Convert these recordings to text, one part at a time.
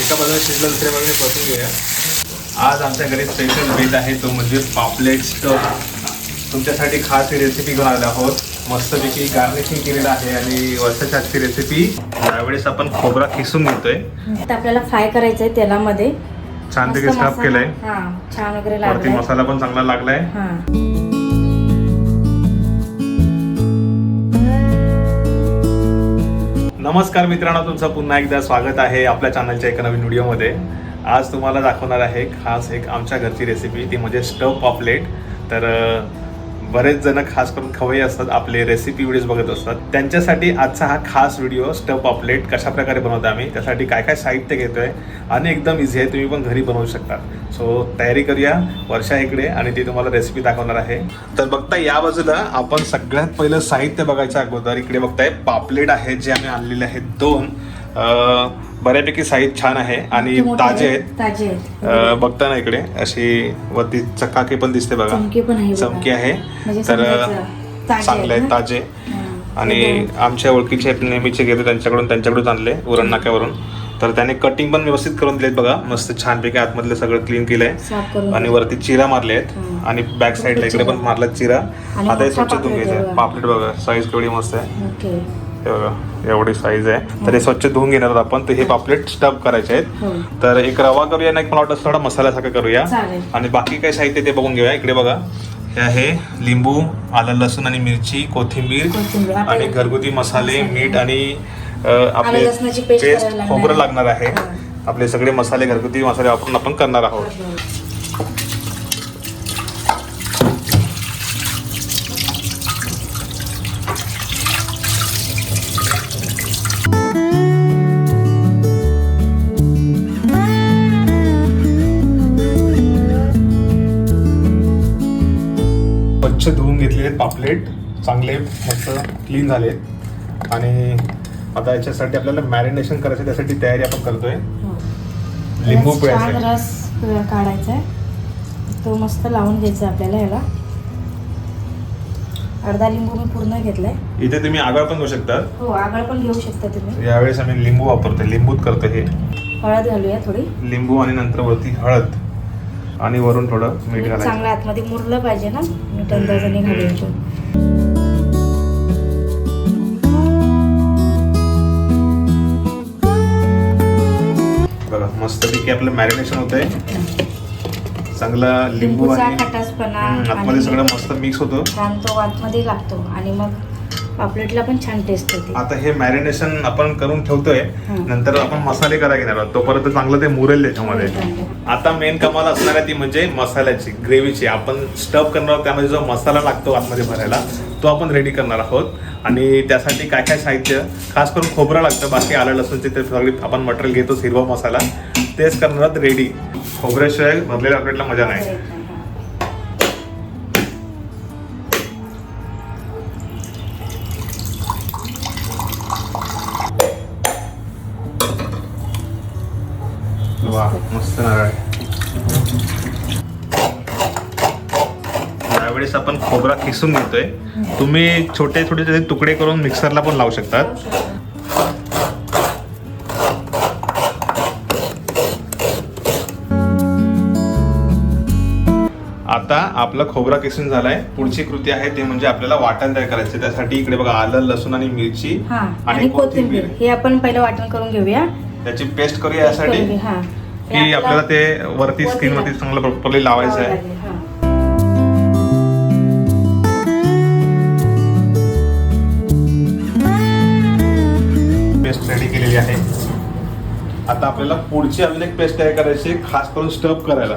एका बाजूला शिजलं दुसऱ्या बाजूने परतून घेऊया. आज आमच्या घरी स्पेशल बेत आहे तो म्हणजे पापलेट स्टफ तुमच्यासाठी खास ही रेसिपी घेऊन आलो आहोत. मस्तपैकी गार्निशिंग केलेलं आहे आणि वर्षाची आजची रेसिपी यावेळेस आपण खोबरा किसून घेतोय. आता आपल्याला फ्राय करायचंय तेलामध्ये. छानपैकी मस्त स्टफ केलंय. छान वगैरे मसाला पण चांगला लागलाय. नमस्कार मित्रांनो तुमचं पुन्हा एकदा स्वागत आहे आपल्या चॅनलच्या एका नवीन व्हिडिओमध्ये. आज तुम्हाला दाखवणार आहे खास एक आमच्या घरची रेसिपी ती म्हणजे स्टव पॉपलेट. तर बरेच जण खास करून खवय्ये असतात आपले रेसिपी व्हिडिओज बघत असतात. त्यांच्यासाठी आजचा हा खास व्हिडिओ स्टव पॉपलेट कशा प्रकारे बनवतो आम्ही त्यासाठी काय काय साहित्य घेतोय आणि एकदम इझी आहे तुम्ही पण घरी बनवू शकता. सो तयारी करूया वर्षा इकडे आणि ती तुम्हाला रेसिपी दाखवणार आहे. तर बघता या बाजूला आपण सगळ्यात पहिलं साहित्य बघायच्या अगोदर इकडे बघताय पापलेट आहे जे आम्ही आणलेले आहेत दोन. बऱ्यापैकी साईज छान आहे आणि ताजे आहेत ताजे आहेत. बघता ना इकडे अशी वरती चकाकी पण दिसते बघा. चमकी पण आहे बघा. चमकी आहे. म्हणजे तर समजायचं. ताजे चांगले आहेत आहेत ना? ताजे. हा. आणि आमच्या ओळखीचे आहेत नेहमीचे घेतो त्यांच्याकडून त्यांच्याकडून आणले उरण नाक्यावरून. तर त्याने कटिंग पण व्यवस्थित करून दिलेत बघा. मस्त छानपैकी आतमधलं सगळं क्लीन केलंय. साफ करून आणि वरती चिरा मारले आहेत. आणि बॅक साईडला इकडे पण मारला चिरा. आणि आता हे मोठा स्वच्छ धुवून पापलेट घ्यायचं. आहे पापलेट बघा. साईज केवढी मस्त आहे. ओके. हे बघा एवढी साईज आहे. तर हे स्वच्छ धुवून घेणार आहोत आपण. तर हे पापलेट स्टफ करायचे आहेत. हो. तर एक रवा करूया ना एक मला वाटतं थोडा मसाल्यासारखं करूया. आणि बाकी काय साहित्य ते बघून घेऊया. इकडे बघा. हे आहे लिंबू आलं लसूण आणि मिरची कोथिंबीर आणि घरगुती मसाले. मीठ आणि आपले पेस्ट खोबरं आहे. लागणार आहे. हा. आपले सगळे मसाले घरगुती मसाले वापरून आपण करणार आहोत. घेतलेले पापलेट चांगले मस्त क्लीन झालेत आणि आता याच्यासाठी आपल्याला मॅरिनेशन करायचं त्यासाठी तयारी आपण करतोय. हो. लिंबू छान. रस काढायचा आहे. तो मस्त लावून घ्यायचा आपल्याला याला. अर्धा लिंबू मी पूर्ण घेतलाय. इथे तुम्ही आगळ पण घेऊ शकता. हो आगळ पण घेऊ शकता तुम्ही. यावेळेस आम्ही लिंबू वापरतोय लिंबूत करतो हे हळद घालूया थोडी. लिंबू आणि नंतर वरती हळद. आणि वरून थोडं मीठ घालायचं. चांगलं आतमध्ये मुरलं पाहिजे ना. मीठ अंदाजाने घालायचं बघा मस्तपैकी आपलं मॅरिनेशन होतंय. चांगला लिंबू आणि आतमध्ये सगळं मस्त मिक्स होतं. तो आतमध्ये लागतो. आणि मग पापलेटला पण छान टेस्ट येते. आता हे मॅरिनेशन आपण करून ठेवतोय. नंतर आपण मसाले करायला घेणार आहोत. तोपर्यंत चांगलं ते मुरेल त्याच्यामध्ये. आता मेन कमाल असणार आहे ती म्हणजे मसाल्याची ग्रेव्हीची आपण स्टफ करणार आहोत त्यामध्ये जो मसाला लागतो आतमध्ये भरायला तो आपण रेडी करणार आहोत. आणि त्यासाठी काय काय साहित्य खास करून खोबरं लागतं बाकी आलं लसूणचे ते सगळी आपण मटेरियल घेतोच हिरवा मसाला. तेच करणार आहोत रेडी खोबऱ्याशिवाय भरलेल्या आपल्याला मजा नाही. वा मस्त नारळ. आहे. यावेळेस आपण खोबरा किसून घेतोय. तुम्ही छोटे छोटे त्याचे तुकडे करून मिक्सरला पण लावू शकतात. आता आपला खोबरा किसून झालाय. पुढची कृती आहे ते म्हणजे आपल्याला वाटण तयार करायचं. त्यासाठी इकडे बघा आलं लसूण आणि मिरची हा आणि कोथिंबीर. हे आपण पहिलं वाटण करून घेऊया. त्याची पेस्ट करूया यासाठी. की आपल्याला ते वरती स्क्रीन वरती चांगलं प्रॉपरली लावायचं आहे. पेस्ट रेडी केलेली आहे आता आपल्याला पुढची अजून एक पेस्ट तयार करायची खास करून स्टफ करायला.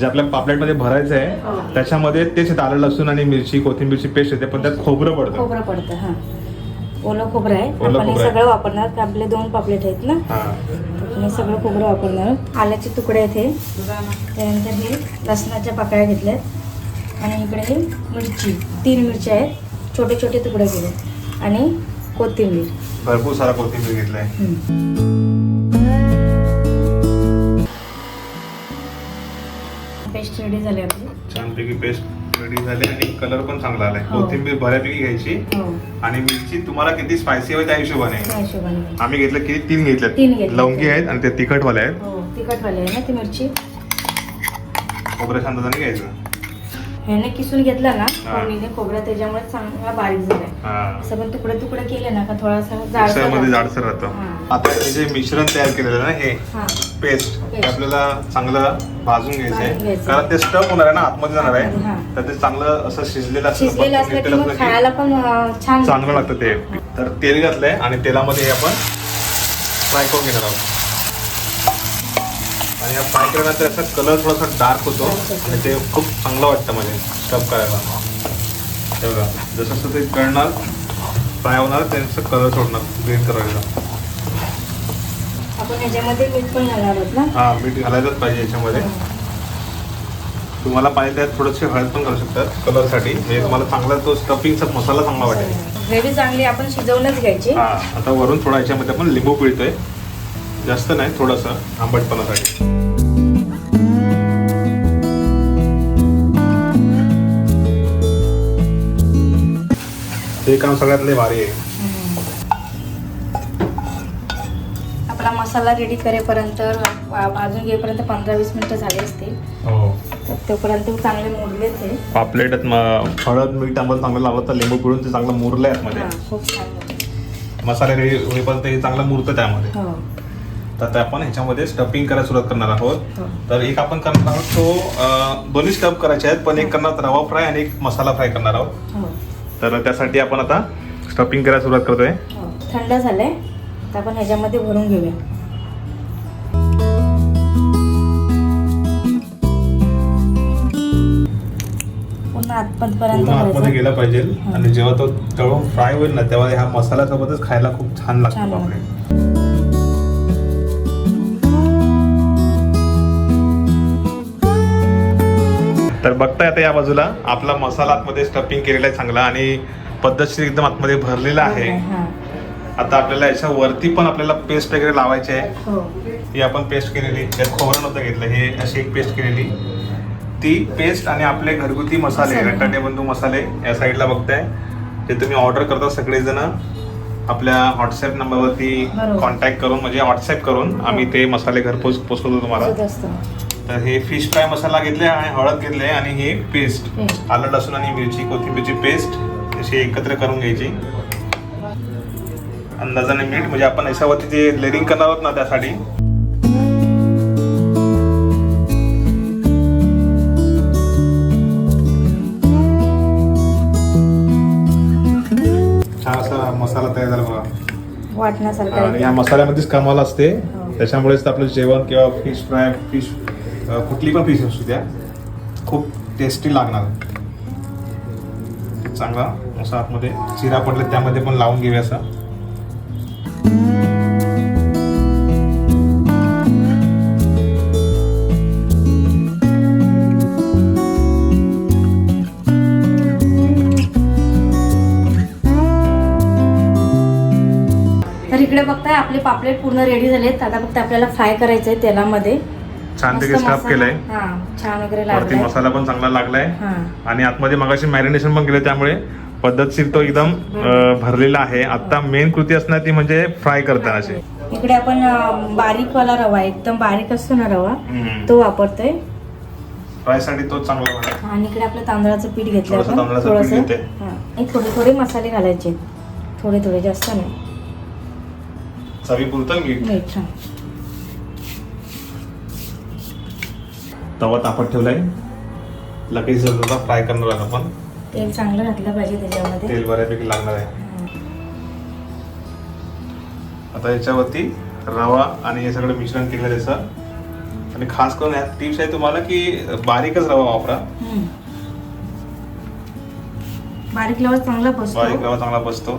जे आपल्या पापलेटमध्ये भरायचं आहे हो. त्याच्यामध्ये तेच आलं लसूण आणि मिरची कोथिंबीरची पेस्ट येते पण त्यात खोबरं पडतं खोबरं पडतं ओलं खोबरं आहे. ओलं आपण हे खोबरं आहे. सगळं वापरणार. आपले दोन पापलेट आहेत ना? हा. आपण हे सगळं खोबरं वापरणार. आल्याचे तुकडे आहेत हे. त्यानंतर हे लसणाच्या पाकळ्या घेतल्यात. आणि इकडे हे मिरची. तीन मिरच्या आहेत. छोटे छोटे तुकडे केले आणि कोथिंबीर. भरपूर सारा कोथिंबीर घेतलाय. पेस्ट रेडी झाली आपली. छानपैकी पेस्ट रेडी झाले आणि कलर पण चांगला आलाय. हो. कोथिंबीर बऱ्यापैकी घ्यायची हो. आणि मिरची तुम्हाला किती स्पायसी हवी त्या हिशोबाने. त्या हिशोबाने. आम्ही घेतलं किती? तीन तीन घेतल्यात घेतल्या. लवंगी आहेत आणि ते तिखटवाले आहेत. हो तिखटवाले आहे ना ती मिरची. खोबऱ्या शांतताने घ्यायचं. ह्याने किसून घेतला ना हा. फोडणीने खोबरा त्याच्यामुळे चांगला बारीक झालाय. हा. असं पण तुकडे तुकडे केले ना का थोडासा मध्ये जाडसर राहतं. हा. आता हे जे मिश्रण तयार केलेलं ना हे हा. Paste Paste. आपल्याला चांगलं भाजून घ्यायचं भाजून आहे घ्यायचं. कारण ते स्टफ होणार आहे ना आतमध्ये जाणार हा. आहे तर ते चांगलं असं शिजलेलं असलं शिजलेलं असलं की परतून मग घेतलेलं खायला असलं पण अं, की छान चांगलं लागतं. ते. तर तेल घातलंय आणि तेलामध्ये हे आपण फ्राय करून घेणार आहोत. आणि या फ्राय केल्यानंतर याचा कलर थोडासा डार्क होतो. आणि ते खूप चांगलं वाटतं म्हणजे स्टफ करायला. हे बघा जसं जसं ते कळणार फ्राय होणार त्यांचं कलर सोडणार ग्रीन करायला आपण ह्याच्यामध्ये मीठ पण घालणार आहोत ना? हा मीठ घालायलाच पाहिजे याच्यामध्ये. तुम्हाला पाहिजे त्यात थोडंसे हळद पण घालू शकतात कलरसाठी म्हणजे तुम्हाला चांगला तो स्टफिंगचा मसाला चांगला वाटेल. ग्रेव्ही चांगली आपण शिजवूनच घ्यायची. हा आता वरून थोडा याच्यामध्ये आपण लिंबू पिळतोय. जास्त नाही थोडंसं आंबटपणासाठी. ते काम सगळ्यातले भारी आहे. आपला मसाला रेडी करेपर्यंत भाजून घेईपर्यंत पंधरा वीस मिनिटं झाली असतील. हो. तर तोपर्यंत चांगले मोडले ते. पापलेटात हळद मीठ आंबट चांगलं लावलं तर लिंबू पिळून ते चांगलं मुरलं आहे आतमध्ये. हा खूप छान होते. मसाले रेडी होईपर्यंत हे चांगलं मुरतं त्यामध्ये. हो. तर आता आपण ह्याच्यामध्ये स्टफिंग करायला सुरुवात करणार आहोत. हो. तर एक आपण करणार आहोत तो अं, दोन्ही स्टफ करायचे आहेत पण एक करणार रवा फ्राय आणि एक मसाला फ्राय करणार आहोत. हो. तर त्यासाठी आपण आता स्टफिंग करायला सुरुवात करतोय. हो थंड झालंय. तर आपण ह्याच्यामध्ये भरून घेऊया. पूर्ण आतमध्ये. गेला पाहिजे. हा. आणि जेव्हा तो तळून फ्राय होईल ना तेव्हा ह्या मसाल्यासोबतच खायला खूप छान छान लागतो. तर बघताय आता या बाजूला. आपला मसाला आतमध्ये स्टफिंग केलेला आहे चांगला आणि पद्धतशीर एकदम आतमध्ये भरलेला आहे. हा. आता आपल्याला याच्या वरती पण आपल्याला पेस्ट वगैरे लावायची आहे. हो. ही आपण पेस्ट केलेली. त्यात खोबरं नव्हतं घेतलं हे अशी एक पेस्ट केलेली. ती पेस्ट आणि आपले घरगुती मसाले. रटाटे बंधू मसाले या साईडला बघताय. ते तुम्ही ऑर्डर करता सगळेजण. आपल्या व्हॉट्सअप नंबरवरती. कॉन्टॅक्ट करून म्हणजे व्हॉट्सअप करून आम्ही ते मसाले घरपोच पोचवतो तुम्हाला. तर हे फिश फ्राय मसाला घेतले आणि हळद घेतले आणि हे पेस्ट. आलं लसूण आणि मिरची कोथिंबीरची पेस्ट अशी एकत्र करून घ्यायची अंदाजाने मीठ म्हणजे आपण याच्यावरती जे लेरिंग करणार आहोत ना त्यासाठी छान असा मसाला तयार झाला बघा या. मसाल्यामध्येच कमाल असते हो. त्याच्यामुळेच आपलं जेवण किंवा फिश फ्राय फिश कुठली पण फिश असू द्या खूप टेस्टी लागणार. चांगला असा आतमध्ये चिरा पडले त्यामध्ये पण लावून घेऊया असा. तर इकडे बघताय आपले पापलेट पूर्ण रेडी झालेत. आता फक्त आपल्याला फ्राय करायचंय तेलामध्ये. छानपैकी स्टफ केलंय. हा छान वगैरे वरती मसाला पण चांगला लागलाय. हा. आणि आतमध्ये मगाशी मॅरिनेशन पण केलं त्यामुळे पद्धतशीर तो एकदम भरलेला आहे. आता मेन कृती असणार ती म्हणजे फ्राय करताना अशी. इकडे आपण अं, बारीकवाला रवा एकदम बारीक असतो ना रवा. तो वापरतोय. फ्रायसाठी तो चांगला आणि इकडे आपलं तांदळाचं पीठ घेतलं थोडंसं आपण. हा. थोडे थोडे मसाले घालायचे. थोडे थोडे जास्त नाही. चवीपुरतं मीठ. तवा तापत ठेवलाय. लगेच फ्राय करणार आहोत आपण. तेल चांगलं घातलं पाहिजे त्याच्यामध्ये. तेल बऱ्यापैकी लागणार आहे. आता याच्यावरती रवा आणि हे सगळं मिश्रण केलं त्याचं आणि खास करून ह्यात टिप्स आहे तुम्हाला की बारीकच रवा वापरा. बारीक लवच चांगला बसतो बारीक रवा चांगला बसतो.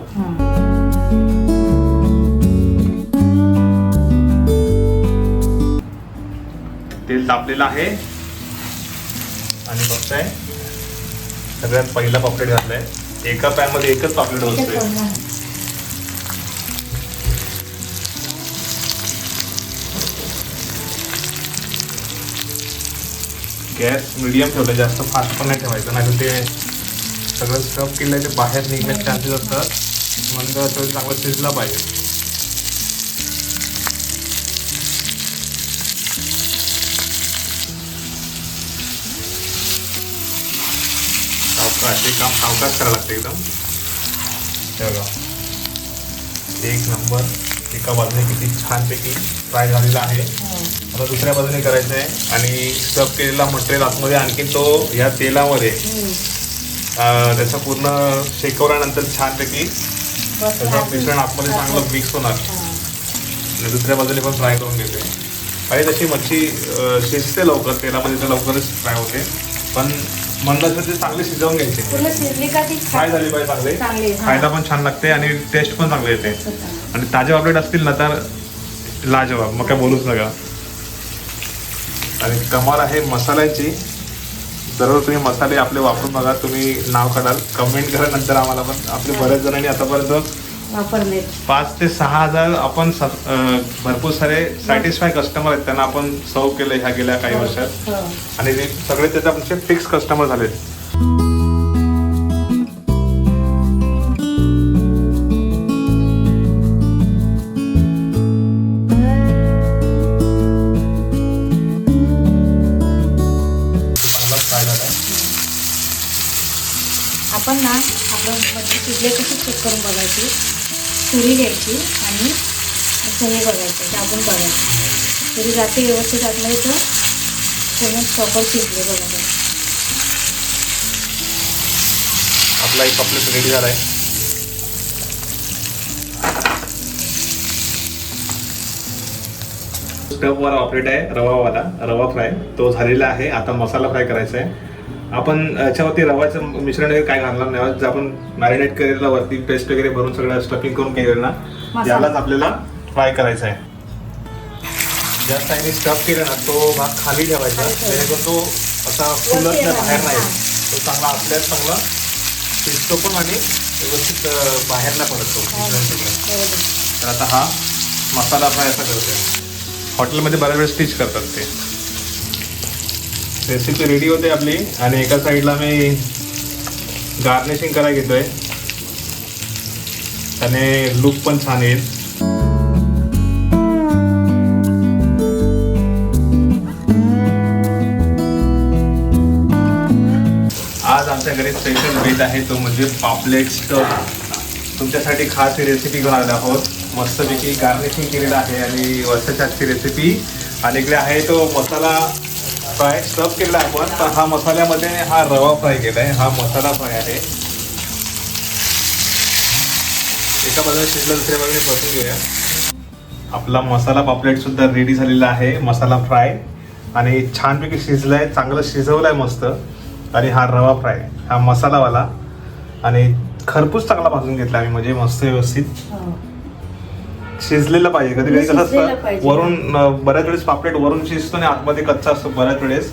तेल तापलेलं आहे. आणि बघताय सगळ्यात पहिला पापलेट घातलाय. एका पॅनमध्ये एकच पापलेट बसतोय. बनवा. गॅस मिडियम ठेवलं जास्त फास्ट पण नाही ठेवायचं. नाही ते सगळं स्टफ केलं ते बाहेर निघण्याचे चान्सेस असतात. असं चांगलं शिजला पाहिजे. असे काम सावकाश करावं लागतं एकदम. बघा. एक नंबर. एका बाजूने किती छानपैकी फ्राय झालेला आहे. आता दुसऱ्या बाजूने करायचं आहे. आणि स्टफ केलेला मटेरियल आतमध्ये आणखी तो या तेलामध्ये त्याचा त्याचं पूर्ण शेकवल्यानंतर छानपैकी त्याचं मिश्रण आतमध्ये चांगलं मिक्स होणार. आणि दुसऱ्या बाजूने पण फ्राय करून घेते काही तशी मच्छी शिजते लवकर. तेलामध्ये तर लवकरच फ्राय होते. पण म्हणलं तर ते चांगले शिजवून घ्यायचे. पूर्ण शिजली का ती फ्राय झाली पाहिजे चांगले. चांगली हा. खायला पण छान लागते आणि टेस्ट पण चांगले येते. आणि ताजे पापलेट असतील ना तर लाजवाब मग काय बोलूच नका. आणि कमाल आहे मसाल्याची. दररोज तुम्ही मसाले आपले वापरून बघा तुम्ही नाव काढाल. कमेंट करा नंतर आम्हाला पण. आपले बऱ्याच जणांनी आतापर्यंत वापरले पाच ते सहा हजार आपण अं, भरपूर सारे सॅटिस्फाय कस्टमर आहेत. त्यांना आपण सर्व केलं ह्या गेल्या काही वर्षात. हो. आणि ते सगळे त्याचे आमचे फिक्स कस्टमर झालेत. आपण ना आपलं मच्छी शिजले कशी चेक करून बघायची? सुरी घ्यायची आणि असं हे बघायचं आपण बघायचं. तरी जाते व्यवस्थित आतमध्ये तर पूर्ण प्रॉपर शिजले बघा आपला एक पापलेट रेडी झालाय. स्टफवर ऑपरेट आहे रवावाला रवा फ्राय तो झालेला आहे आता मसाला फ्राय करायचा आहे. आपण याच्यावरती रवाचं मिश्रण वगैरे काय घालणार नाही. जे आपण मॅरिनेट केलेलं वरती पेस्ट वगैरे भरून सगळं स्टफिंग करून केलेलं ना. यालाच आपल्याला फ्राय करायचा आहे. ज्या साईडने स्टफ केला ना तो भाग खाली ठेवायचा. जेणेकरून तो असा फुलत नाही बाहेर नाही हां. तो चांगला आपल्यात चांगला शिजतो पण आणि व्यवस्थित बाहेर नाही पडत. बरोबर. तर आता हा मसाला फ्राय असा करतोय. हॉटेलमध्ये बऱ्याच वेळेस स्टिच करतात ते. रेसिपी रेडी होते आपली. आणि एका साईडला मी गार्निशिंग करायला घेतोय. आणि लुक पण छान येईल. आज आमच्या घरी स्पेशल बेत आहे तो म्हणजे पापलेट स्टफ तुमच्यासाठी खास ही रेसिपी घेऊन आहोत. मस्तपैकी गार्निशिंग केलेलं आहे आणि वर्षाच्या रेसिपी आणि इकडे आहे तो मसाला फ्राय स्टफ केलेला आहे आपण. तर हा मसाल्यामध्ये हा रवा फ्राय केला आहे हा मसाला फ्राय आहे. एका बाजूला शिजलं दुसऱ्या बाजूने परतून घेऊया. आपला मसाला पापलेट सुद्धा रेडी झालेला आहे. मसाला फ्राय. आणि छानपैकी शिजलाय चांगलं शिजवलाय मस्त. आणि हा रवा फ्राय हा मसालावाला. आणि खरपूस चांगला भाजून घेतला आम्ही म्हणजे मस्त व्यवस्थित. हो. शिजलेलं पाहिजे कधी कधी कसं असतं. वरून बऱ्याच वेळेस पापलेट वरून शिजतो आणि आतमध्ये कच्चा असतो बऱ्याच वेळेस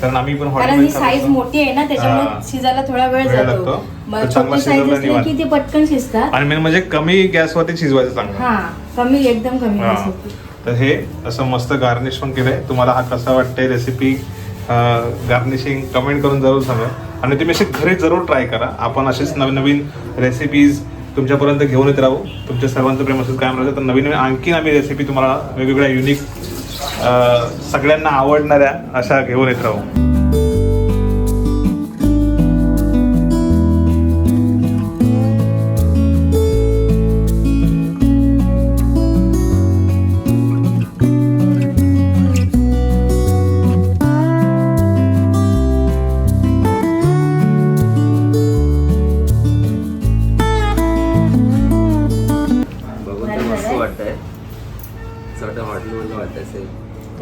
कारण आम्ही पण कारण ही हॉटेलमध्ये साईज. मोठी आहे ना त्याच्यामुळे. शिजायला थोडा वेळ जातो लागतो. मग चांगला शिजवला. की ते पटकन शिजतात आणि मेन म्हणजे कमी गॅसवरती शिजवायचं चांगलं हा कमी एकदम कमी हा. तर हे असं मस्त गार्निश पण केलंय तुम्हाला हा कसा वाटतंय रेसिपी गार्निशिंग कमेंट करून जरूर सांगा आणि तुम्ही असे घरी जरूर ट्राय करा आपण असेच नवीन नवीन रेसिपीज तुमच्यापर्यंत घेऊन येत राहू. तुमच्या सर्वांचं प्रेम असेल कायम राहतं तर नवीन नवीन आणखीन आम्ही रेसिपी तुम्हाला वेगवेगळ्या युनिक सगळ्यांना आवडणाऱ्या अशा घेऊन येत राहू.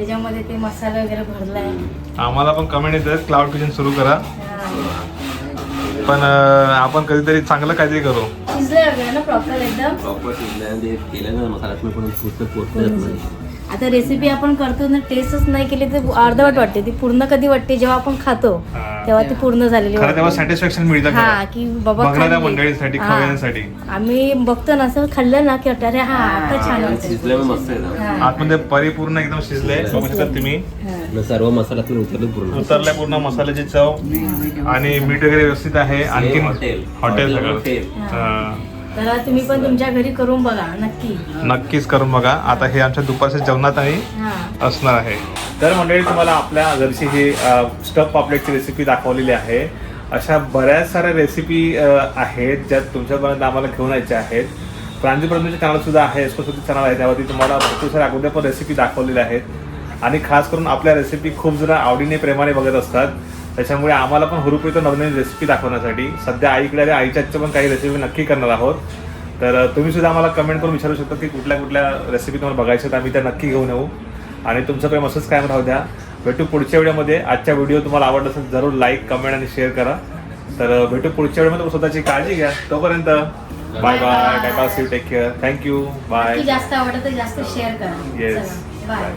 त्याच्यामध्ये ते मसाला वगैरे भरलाय. आम्हाला पण कमेंट येतात. क्लाउड किचन सुरू करा. हा. पण आपण कधीतरी चांगलं काहीतरी करू. वगैरे ना प्रॉपर एकदम? प्रॉपर शिजल्याने ते केलं ना मसाला पण नाही. आता रेसिपी आपण करतो ना टेस्टच नाही केली तर अर्धवट वाटते ती पूर्ण कधी वाटते जेव्हा आपण खातो. तेव्हा ती पूर्ण झालेली खरं तेव्हा वाटते. सॅटिस्फॅक्शन मिळतं हा. की बाबा बघणाऱ्या खाल्ली. मंडळींसाठी हा. खवयांसाठी आम्ही बघतो ना असं खाल्लं ना की वाटतं अरे हा आता छान वाटतं शिजल्यामुळे मस्त आहे ना हा. आतमध्ये परिपूर्ण एकदम शिजले बघू शकता तुम्ही हा. सर्व मसाला तुम्ही उतरले पूर्ण उतरल्या पूर्ण मसाल्याची चव आणि मीठ वगैरे व्यवस्थित आहे आणखी हॉटेल. हॉटेल सगळं हॉटेल. हा. तर तुम्ही पण तुमच्या घरी करून बघा नक्की. नक्कीच करून बघा. आता हे आमच्या दुपारच्या जेवणात आणि हा. असणार आहे. तर मंडळी तुम्हाला आपल्या घरची ही स्टफ पापलेटची रेसिपी दाखवलेली आहे. अशा बऱ्याच साऱ्या रेसिपी आहेत ज्या तुमच्यापर्यंत आम्हाला घेऊन यायच्या आहेत. प्रांजू प्रंजूचे चॅनल सुद्धा आहे एस्कोसोची चॅनल आहे. त्यावरती तुम्हाला भरपूर साऱ्या अगोदर पण रेसिपी दाखवलेल्या आहेत. आणि खास करून आपल्या रेसिपी खूप जण आवडीने प्रेमाने बघत असतात. त्याच्यामुळे आम्हाला पण हुरूप येतो नवनवीन रेसिपी दाखवण्यासाठी. सध्या आईकडे आईच्या पण काही रेसिपी नक्की करणार आहोत. तर तुम्ही सुद्धा आम्हाला कमेंट करून विचारू शकता की कुठल्या कुठल्या रेसिपी तुम्हाला बघायच्या आहेत आम्ही त्या नक्की घेऊन येऊ. आणि तुमचं प्रेम असंच कायम राहू द्या. भेटू पुढच्या व्हिडिओमध्ये. आजच्या व्हिडिओ तुम्हाला आवडला असेल जरूर लाईक कमेंट आणि शेअर करा. तर भेटू पुढच्या व्हिडिओमध्ये. स्वतःची काळजी घ्या. तोपर्यंत बाय बाय काय take care thank you bye जास्त आवडतं जास्त शेअर करा. Yes bye